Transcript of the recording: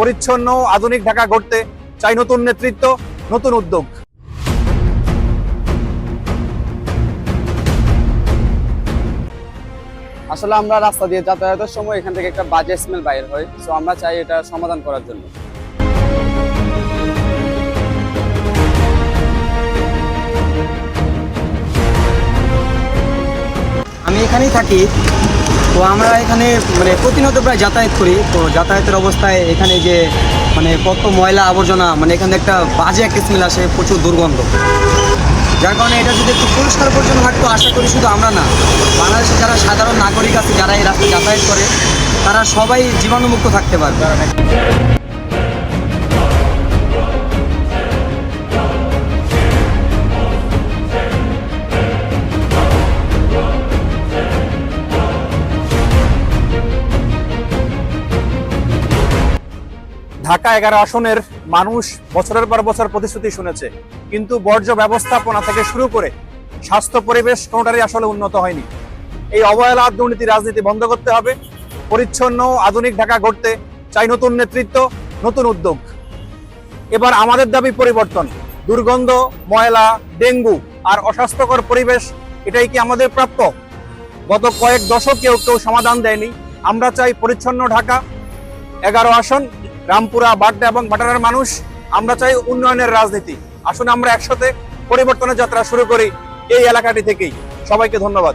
পরিচ্ছন্ন আধুনিক ঢাকা গড়তে চাই নতুন নেতৃত্ব, নতুন উদ্যোগ। আসলে আমরা রাস্তা দিয়ে যাতায়াতের সময় এখান থেকে একটা বাজে স্মেল বাইর হয় সো আমরা চাই এটা সমাধান করার জন্য। আমি এখানেই থাকি। তো আমরা এখানে মানে প্রতিনিয়ত প্রায় যাতায়াত করি। তো যাতায়াতের অবস্থায় এখানে যে মানে কত ময়লা আবর্জনা মানে এখানে একটা বাজে একটা স্মেল আসে, প্রচুর দুর্গন্ধ। যার কারণে এটা যদি একটু পরিষ্কার পরিচ্ছন্ন থাকতো, আশা করি শুধু আমরা না, বাংলাদেশের যারা সাধারণ নাগরিক আছে, যারা এই রাস্তায় যাতায়াত করে, তারা সবাই জীবাণুমুক্ত থাকতে পারবে। ঢাকা এগারো আসনের মানুষ বছরের পর বছর প্রতিশ্রুতি শুনেছে। কিন্তু বর্জ্য ব্যবস্থাপনা থেকে শুরু করে স্বাস্থ্য পরিবেশ কোনোটারই আসলে উন্নত হয়নি। এই অবহেলা দুর্নীতি রাজনীতি বন্ধ করতে হবে। পরিচ্ছন্ন আধুনিক ঢাকা গড়তে চাই নতুন নেতৃত্ব, নতুন উদ্যোগ। এবার আমাদের দাবি পরিবর্তন। দুর্গন্ধ, ময়লা, ডেঙ্গু আর অস্বাস্থ্যকর পরিবেশ, এটাই কি আমাদের প্রাপ্য? গত কয়েক দশক কেউ কেউ সমাধান দেয়নি। আমরা চাই পরিচ্ছন্ন ঢাকা। এগারো আসন রামপুরা বাড্ডা এবং বাটারার মানুষ, আমরা চাই উন্নয়নের রাজনীতি। আসলে আমরা একসাথে পরিবর্তনের যাত্রা শুরু করি এই এলাকাটি থেকেই। সবাইকে ধন্যবাদ।